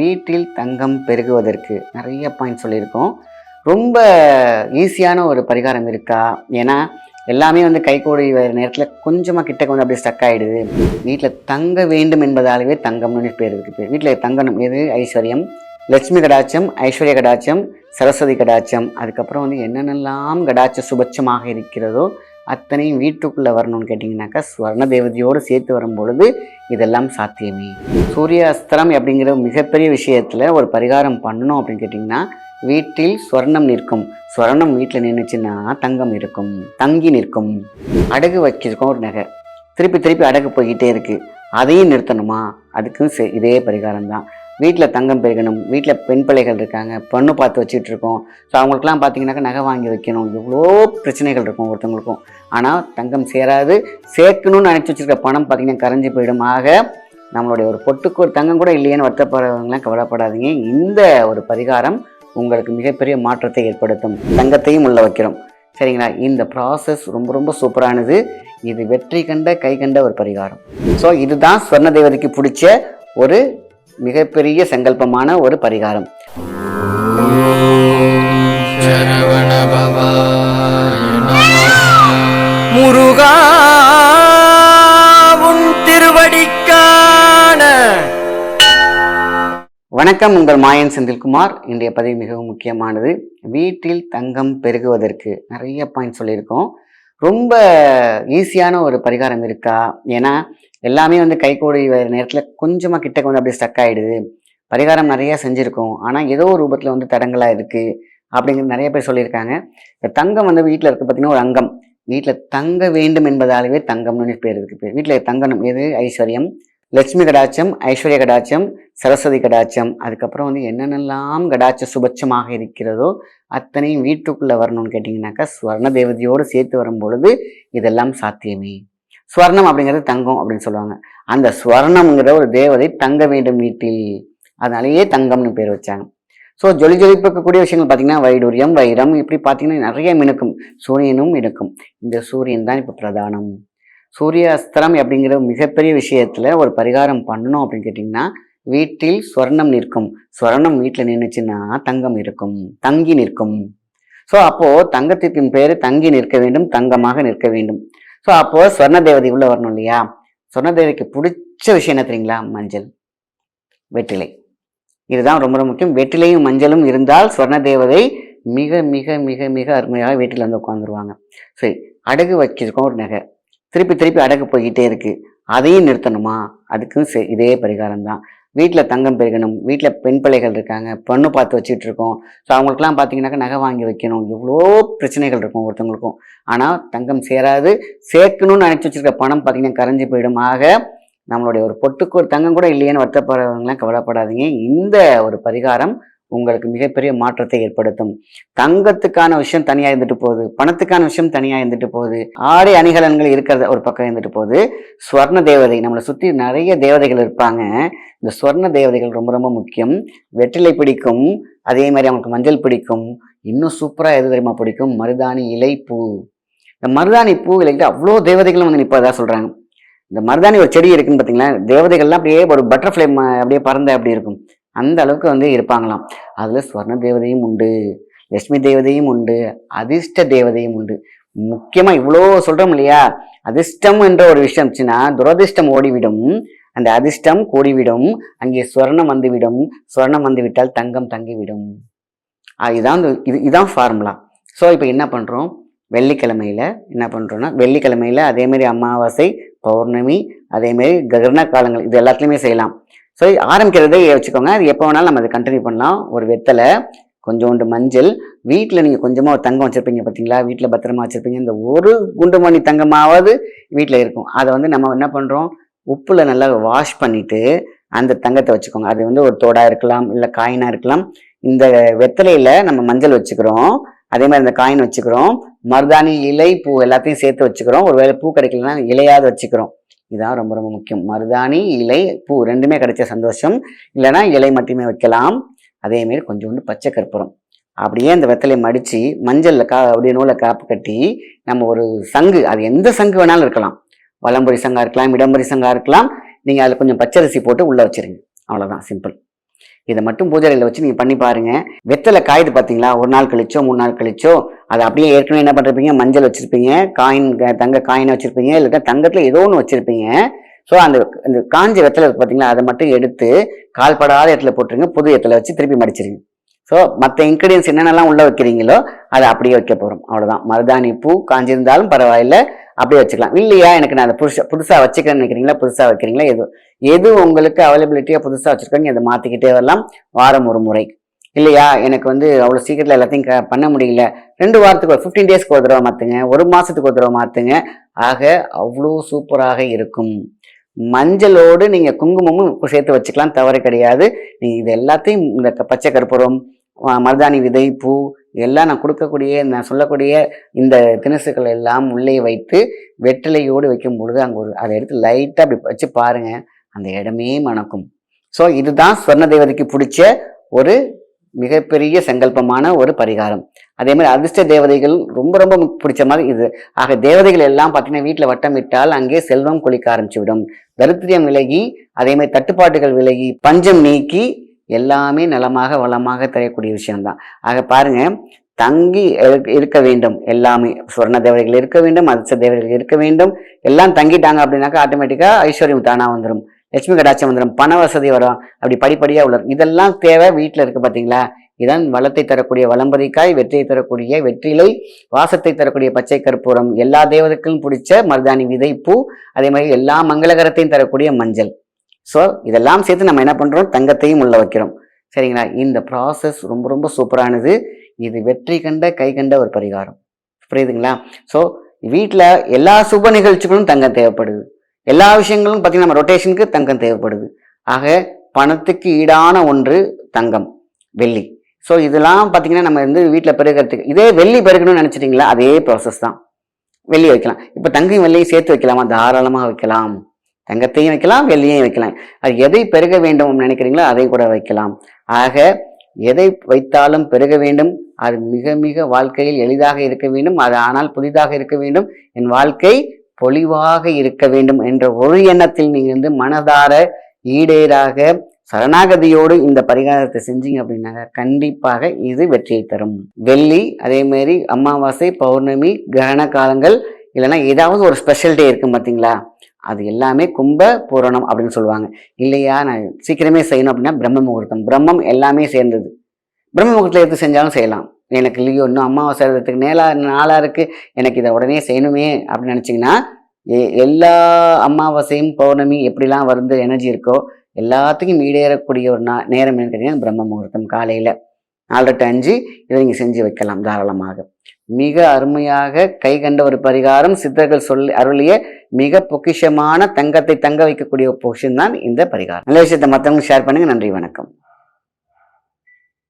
வீட்டில் தங்கம் பெருகுவதற்கு நிறைய பாயிண்ட் சொல்லியிருக்கோம். ரொம்ப ஈஸியான ஒரு பரிகாரம் இருக்கா? ஏன்னா எல்லாமே வந்து கைகூடி வர நேரத்தில் கொஞ்சமாக கிட்டக்கு வந்து அப்படியே ஸ்டக் ஆகிடுது வீட்டில் தங்க வேண்டும் என்பதாலவே தங்கம்னு பேர் இருக்குது வீட்டில் தங்கணும். எது? ஐஸ்வர்யம். லட்சுமி கடாட்சம் ஐஸ்வர்ய கடாட்சம் சரஸ்வதி கடாட்சம். அதுக்கப்புறம் வந்து என்னென்னலாம் கடாட்ச சுபட்சமாக இருக்கிறதோ அத்தனையும் வீட்டுக்குள்ளே வரணும்னு கேட்டிங்கனாக்கா ஸ்வர்ண தேவதையோடு சேர்த்து வரும் பொழுது இதெல்லாம் சாத்தியமே. சூரிய அஸ்திரம் அப்படிங்கிற மிகப்பெரிய விஷயத்தில் ஒரு பரிகாரம் பண்ணணும் அப்படின்னு கேட்டிங்கன்னா வீட்டில் ஸ்வர்ணம் நிற்கும். ஸ்வர்ணம் வீட்டில் நின்றுச்சுன்னா தங்கம் இருக்கும் தங்கி நிற்கும். அடகு வச்சிருக்கோம் ஒரு நகை. திருப்பி திருப்பி அடகு போய்கிட்டே இருக்கு. அதையும் நிறுத்தணுமா? அதுக்கும் சே- இதே பரிகாரம் தான் வீட்டில் தங்கம் பெருகணும். வீட்டில் பெண் பிள்ளைகள் இருக்காங்க. பொண்ணு பார்த்து வச்சுட்டு இருக்கோம். ஸோ அவங்களுக்குலாம் பார்த்தீங்கன்னாக்கா நகை வாங்கி வைக்கணும். எவ்வளோ பிரச்சனைகள் இருக்கும் ஒருத்தவங்களுக்கும் ஆனால் தங்கம் சேராது. சேர்க்கணும்னு நினச்சி வச்சிருக்க பணம் பார்த்தீங்கன்னா கரைஞ்சி போயிடும். ஆக நம்மளுடைய ஒரு பொட்டுக்கு ஒரு தங்கம் கூட இல்லையேன்னு வருத்தப்படுறவங்களாம் கவலைப்படாதீங்க. இந்த ஒரு பரிகாரம் உங்களுக்கு மிகப்பெரிய மாற்றத்தை ஏற்படுத்தும். தங்கத்தையும் உள்ள வைக்கிறோம். சரிங்களா? இந்த ப்ராசஸ் ரொம்ப ரொம்ப சூப்பரானது. இது வெற்றி கண்ட கை கண்ட ஒரு பரிகாரம். ஸோ இதுதான் ஸ்வர்ண தேவதைக்கு பிடிச்ச ஒரு மிகப்பெரிய சங்கல்பமான ஒரு பரிகாரம். முருகா உன் திருவடிக்கான. வணக்கம் உங்கள் மாயன் செந்தில்குமார். இன்றைய பதிவு மிகவும் முக்கியமானது. வீட்டில் தங்கம் பெருகுவதற்கு நிறைய பாயிண்ட் சொல்லியிருக்கோம். ரொம்ப ஈஸியான ஒரு பரிகாரம் இருக்கா? ஏன்னா எல்லாமே வந்து கைகூடி வர நேரத்தில் கொஞ்சமாக கிட்டக்க வந்து அப்படியே ஸ்டக் ஆகிடுது பரிகாரம் நிறையா செஞ்சுருக்கோம். ஆனால் ஏதோ ஒரு ரூபத்தில் வந்து தடங்களாக இருக்குது அப்படிங்கிறது நிறைய பேர் சொல்லியிருக்காங்க. இப்போ தங்கம் வந்து வீட்டில் இருக்க பார்த்தீங்கன்னா ஒரு அங்கம். வீட்டில் தங்க வேண்டும் என்பதாலவே தங்கம்னு பேர் இருக்கு. பேர் வீட்டில் தங்கணும். எது? ஐஸ்வர்யம். லட்சுமி கடாட்சம் ஐஸ்வர்ய கடாட்சம் சரஸ்வதி கடாட்சம். அதுக்கப்புறம் வந்து என்னென்னலாம் கடாட்ச சுபட்சமாக இருக்கிறதோ அத்தனையும் வீட்டுக்குள்ளே வரணும்னு கேட்டிங்கனாக்கா ஸ்வர்ண தேவதையோடு சேர்த்து வரும் பொழுது இதெல்லாம் சாத்தியமே. ஸ்வர்ணம் அப்படிங்கிறது தங்கம் அப்படின்னு சொல்லுவாங்க. அந்த ஸ்வர்ணம்ங்கிற ஒரு தேவதை தங்க வேண்டும் வீட்டில். அதனாலேயே தங்கம்னு பேர் வச்சாங்க. ஸோ ஜொலி ஜொலிப்பிக்கக்கூடிய விஷயங்கள் பார்த்தீங்கன்னா வைடூரியம் வைரம் இப்படி பார்த்தீங்கன்னா நிறைய மினுக்கும். சூரியனும் மினுக்கும். இந்த சூரியன் தான் இப்போ பிரதானம். சூரிய அஸ்திரம் அப்படிங்கிற மிகப்பெரிய விஷயத்துல ஒரு பரிகாரம் பண்ணணும் அப்படின்னு கேட்டிங்கன்னா வீட்டில் ஸ்வர்ணம் நிற்கும். ஸ்வர்ணம் வீட்டில் நின்றுச்சுன்னா தங்கம் இருக்கும். தங்கி நிற்கும். ஸோ அப்போ தங்கத்திற்கும் பேர் தங்கி நிற்க வேண்டும் தங்கமாக நிற்க வேண்டும். ஸோ அப்போ சொர்ண தேவதை உள்ள வரணும் இல்லையா? சொர்ண தேவதைக்கு பிடிச்ச விஷயம் என்ன தெரியுங்களா? மஞ்சள். வெற்றிலை. இதுதான் ரொம்ப ரொம்ப முக்கியம். வெற்றிலையும் மஞ்சளும் இருந்தால் சொர்ண தேவதை மிக மிக மிக மிக அருமையாக வீட்டில் வந்து உட்காந்துருவாங்க சரி அடகு வச்சிருக்கோம் ஒரு நகை. திருப்பி திருப்பி அடகு போய்கிட்டே இருக்கு. அதையும் நிறுத்தணுமா? அதுக்கும் இதே பரிகாரம் தான் வீட்டில் தங்கம் பெருகணும் வீட்டில் பெண் பிள்ளைகள் இருக்காங்க பொண்ணு பார்த்து வச்சுட்டு இருக்கோம் ஸோ அவங்களுக்குலாம் பார்த்தீங்கன்னாக்கா நகை வாங்கி வைக்கணும். எவ்வளோ பிரச்சனைகள் இருக்கும் ஒருத்தவங்களுக்கும் ஆனால் தங்கம் சேராது. சேர்க்கணும்னு நினச்சி வச்சுருக்க பணம் பார்த்தீங்கன்னா கரைஞ்சி போயிடும். ஆக நம்மளுடைய ஒரு பொட்டுக்கு ஒரு தங்கம் கூட இல்லையேன்னு வருத்தப்படுறவங்களாம் கவலைப்படாதீங்க. இந்த ஒரு பரிகாரம் உங்களுக்கு மிகப்பெரிய மாற்றத்தை ஏற்படுத்தும். தங்கத்துக்கான விஷயம் தனியா இருந்துட்டு போகுது. பணத்துக்கான விஷயம் தனியா இருந்துட்டு போகுது. ஆடை அணிகலன்கள் இருக்கிறத ஒரு பக்கம் இருந்துட்டு போகுது. ஸ்வர்ண தேவதை நம்மளை சுத்தி நிறைய தேவதைகள் இருப்பாங்க. இந்த ஸ்வர்ண தேவதைகள் ரொம்ப ரொம்ப முக்கியம். வெற்றிலை பிடிக்கும். அதே மாதிரி அவங்களுக்கு மஞ்சள் பிடிக்கும். இன்னும் சூப்பரா எது தெரியுமா பிடிக்கும்? மருதாணி இலை பூ. இந்த மருதாணி பூ இலைக்கிட்ட அவ்வளோ தேவதைகளும் வந்து நிற்பதா சொல்றாங்க. இந்த மருதாணி ஒரு செடி இருக்குன்னு பார்த்தீங்களா தேவதைகள்லாம் அப்படியே ஒரு பட்டர்ஃப்ளை அப்படியே பறந்த அப்படி இருக்கும். அந்த அளவுக்கு வந்து இருப்பாங்களாம். அதில் ஸ்வர்ண தேவதையும் உண்டு லட்சுமி தேவதையும் உண்டு அதிர்ஷ்ட தேவதையும் உண்டு. முக்கியமாக இவ்வளோ சொல்கிறோம் இல்லையா? அதிர்ஷ்டம் என்ற ஒரு விஷயம் இருந்துச்சுன்னா துரதிர்ஷ்டம் ஓடிவிடும். அந்த அதிர்ஷ்டம் கூடிவிடும். அங்கே ஸ்வர்ணம் வந்துவிடும். ஸ்வர்ணம் வந்து விட்டால் தங்கம் தங்கிவிடும். இதுதான் இதான் இது இதுதான் ஃபார்முலா ஸோ இப்போ என்ன பண்ணுறோம் வெள்ளிக்கிழமையில் என்ன பண்ணுறோன்னா வெள்ளிக்கிழமையில் அதேமாரி அமாவாசை பௌர்ணமி அதேமாரி மாதிரி கிரகண காலங்கள் இது எல்லாத்துலேயுமே செய்யலாம். ஸோ ஆரம்பிக்கிறதே வச்சுக்கோங்க. அது எப்போ வேணாலும் நம்ம அதை கண்டினியூ பண்ணலாம். ஒரு வெத்தலை கொஞ்சோண்டு மஞ்சள் வீட்டில் நீங்கள் கொஞ்சமாக ஒரு தங்கம் வச்சுருப்பீங்க பார்த்தீங்களா வீட்டில் பத்திரமா வச்சுருப்பீங்க. இந்த ஒரு குண்டுமணி தங்கமாவது வீட்டில் இருக்கும். அதை வந்து நம்ம என்ன பண்ணுறோம் உப்பில் நல்லா வாஷ் பண்ணிவிட்டு அந்த தங்கத்தை வச்சுக்கோங்க. அது வந்து ஒரு தோடாக இருக்கலாம் இல்லை காயினாக இருக்கலாம். இந்த வெத்தலையில் நம்ம மஞ்சள் வச்சுக்கிறோம். அதே மாதிரி இந்த காயின் வச்சுக்கிறோம். மருதாணி இலை பூ எல்லாத்தையும் சேர்த்து வச்சுக்கிறோம். ஒருவேளை பூ கிடைக்கலன்னா இலையாவது வச்சுக்கிறோம். இதான் ரொம்ப ரொம்ப முக்கியம். மருதாணி இலை பூ ரெண்டுமே கிடைச்ச சந்தோஷம். இல்லைன்னா இலை மட்டுமே வைக்கலாம். அதேமாரி கொஞ்சோண்டு பச்சை கற்பூரம். அப்படியே அந்த வெத்தலை மடித்து மஞ்சளில் கா அப்படியே நூலை காப்பு கட்டி நம்ம ஒரு சங்கு அது எந்த சங்கு வேணாலும் இருக்கலாம். வலம்புரி சங்காக இருக்கலாம் இடம்புரி சங்காக இருக்கலாம். நீங்கள் அதில் கொஞ்சம் பச்சரிசி போட்டு உள்ளே வச்சிருங்க. அவ்வளோதான் சிம்பிள் இதை மட்டும் பூஜைகளில் வச்சு நீங்கள் பண்ணி பாருங்கள் வெத்தலை காயுது பார்த்தீங்களா ஒரு நாள் கழிச்சோ மூணு நாள் கழிச்சோ அதை அப்படியே ஏற்கனவே என்ன பண்ணிருப்பீங்க? மஞ்சள் வச்சுருப்பீங்க காயின் தங்க காயினை வச்சுருப்பீங்க இல்லைன்னா தங்கத்தில் ஏதோ ஒன்று வச்சுருப்பீங்க. ஸோ அந்த அந்த காஞ்ச வெத்தலை இருக்குது பார்த்தீங்களா அதை மட்டும் எடுத்து கால்படாத இடத்துல போட்டுருங்க. புது இடத்துல வச்சு திருப்பி மடிச்சிருங்க. ஸோ மற்ற இன்க்ரீடியன்ஸ் என்னென்னலாம் உள்ளே வைக்கிறீங்களோ அதை அப்படியே வைக்க போகிறோம் அவ்வளோதான் மருதாணி பூ காஞ்சிருந்தாலும் பரவாயில்ல. அப்படியே வச்சுக்கலாம். இல்லையா? எனக்கு நான் அதை புதுசாக புதுசாக வச்சுக்கிறேன்னு நினைக்கிறீங்களா? புதுசாக வைக்கிறீங்களா? எது எது உங்களுக்கு அவைலபிலிட்டியாக புதுசாக வச்சுருக்கோங்க அதை மாற்றிக்கிட்டே வரலாம். வாரம் ஒரு முறை. இல்லையா? எனக்கு வந்து அவ்வளோ சீக்கிரத்தில் எல்லாத்தையும் க- பண்ண முடியல. ரெண்டு வாரத்துக்கு ஒரு ஃபிஃப்டீன் டேஸ்க்கு ஒரு தடவை மாற்றுங்க ஒரு மாதத்துக்கு ஒரு தடவை மாற்றுங்க ஆக அவ்வளோ சூப்பராக இருக்கும். மஞ்சளோடு நீங்கள் குங்குமமும் சேர்த்து வச்சுக்கலாம். தவறு கிடையாது. நீங்கள் இது எல்லாத்தையும் இந்த க- பச்சை கற்பூரம் மருதாணி விதை பூ எல்லாம் நான் கொடுக்கக்கூடிய நான் சொல்லக்கூடிய இந்த தினசுகள் எல்லாம் உள்ளே வைத்து வெற்றிலையோடு வைக்கும் பொழுது அங்கே ஒரு அதை எடுத்து லைட்டாக அப்படி வச்சு பாருங்க. அந்த இடமே மணக்கும். ஸோ இதுதான் சொர்ண தேவதைக்கு பிடிச்ச ஒரு மிகப்பெரிய சங்கல்பமான ஒரு பரிகாரம். அதே மாதிரி அதிர்ஷ்ட தேவதைகள் ரொம்ப ரொம்ப பிடிச்ச மாதிரி இது. ஆக தேவதைகள் எல்லாம் பார்த்தீங்கன்னா வீட்டில் வட்டமிட்டால் அங்கே செல்வம் கொளிக்க ஆரம்பிச்சு விடும் தரித்திரியம் விலகி அதே மாதிரி தட்டுப்பாட்டுகள் விலகி பஞ்சம் நீக்கி எல்லாமே நலமாக வளமாக தரக்கூடிய விஷயம்தான். ஆக பாருங்க தங்கி இருக்க- வேண்டும். எல்லாமே சுவர்ண தேவதைகள் இருக்க வேண்டும் அதிர்ஷ்ட தேவதைகள் இருக்க வேண்டும். எல்லாம் தங்கிட்டாங்க அப்படின்னாக்கா ஆட்டோமேட்டிக்காக ஐஸ்வர்யம் தானா வந்துடும் லட்சுமி கடாட்சம் வந்துடும் பண வசதி வரும். அப்படி படிப்படியாக உள்ள இதெல்லாம் தேவை வீட்டில் இருக்கு பார்த்தீங்களா இதான் வளத்தை தரக்கூடிய வளம்பரிக்காய் வெற்றியை தரக்கூடிய வெற்றிலை வாசத்தை தரக்கூடிய பச்சை கற்பூரம் எல்லா தேவதைக்கும் பிடிச்ச மருதாணி விதை பூ அதே மாதிரி எல்லா மங்களகரத்தையும் தரக்கூடிய மஞ்சள். ஸோ இதெல்லாம் சேர்த்து நம்ம என்ன பண்ணுறோம் தங்கத்தையும் உள்ள வைக்கிறோம். சரிங்களா? இந்த ப்ராசஸ் ரொம்ப ரொம்ப சூப்பரானது இது வெற்றி கண்ட கை கண்ட ஒரு பரிகாரம். புரியுதுங்களா? ஸோ வீட்டில் எல்லா சுப நிகழ்ச்சிகளும் தங்கம் தேவைப்படுது. எல்லா விஷயங்களும் பார்த்தீங்கன்னா நம்ம ரொட்டேஷனுக்கு தங்கம் தேவைப்படுது. ஆக பணத்துக்கு ஈடான ஒன்று தங்கம் வெள்ளி. ஸோ இதெல்லாம் பார்த்தீங்கன்னா நம்ம வந்து வீட்டில் பெருகிறதுக்கு இதே வெள்ளி பெருகணும்னு நினச்சிட்டிங்களா? அதே ப்ராசஸ் தான். வெள்ளி வைக்கலாம். இப்போ தங்கையும் வெள்ளியும் சேர்த்து வைக்கலாமா? தாராளமாக வைக்கலாம். தங்கத்தையும் வைக்கலாம் வெள்ளியையும் வைக்கலாம். அது எதை பெருக வேண்டும் நினைக்கிறீங்களோ அதை கூட வைக்கலாம். ஆக எதை வைத்தாலும் பெருக வேண்டும். அது மிக மிக வாழ்க்கையில் எளிதாக இருக்க வேண்டும். அது ஆனால் புதிதாக இருக்க வேண்டும். என் வாழ்க்கை பொலிவாக இருக்க வேண்டும் என்ற ஒரு எண்ணத்தில் நீங்கள் வந்து மனதார ஈடேறாக சரணாகதியோடு இந்த பரிகாரத்தை செஞ்சீங்க அப்படின்னாக்க கண்டிப்பாக இது வெற்றியை தரும். வெள்ளி அதே மாதிரி அமாவாசை பௌர்ணமி கிரகண காலங்கள் இல்லைன்னா ஏதாவது ஒரு ஸ்பெஷல் டே இருக்கும் பார்த்தீங்களா அது எல்லாமே கும்ப பூரணம் அப்படின்னு சொல்லுவாங்க. இல்லையா? நான் சீக்கிரமே செய்யணும் அப்படின்னா பிரம்ம முகூர்த்தம். பிரம்மம் எல்லாமே சேர்ந்தது. பிரம்ம முகூர்த்தத்தில் எடுத்து செஞ்சாலும் செய்யலாம். எனக்கு இல்லையோ இன்னும் அமாவாசை சேர்றதுக்கு நேலா நாளாக இருக்குது எனக்கு இதை உடனே செய்யணுமே அப்படின்னு நினச்சிங்கன்னா எல்லா அமாவாசையும் பௌர்ணமி எப்படிலாம் வந்து எனர்ஜி இருக்கோ எல்லாத்துக்கும் ஈடேறக்கூடிய ஒரு நா நேரம் என்னன்னு கேட்டீங்கன்னா பிரம்ம முகூர்த்தம் காலையில் நாலரை டு அஞ்சு இதை நீங்கள் செஞ்சு வைக்கலாம் தாராளமாக. மிக அருமையாக கை கண்ட ஒரு பரிகாரம் சித்தர்கள் சொல்லி அருளிய மிக பொக்கிஷமான தங்கத்தை தங்க வைக்கக்கூடிய ஒரு தான் இந்த பரிகாரம். நல்ல விஷயத்தை மற்றவங்க ஷேர் பண்ணுங்க. நன்றி வணக்கம்.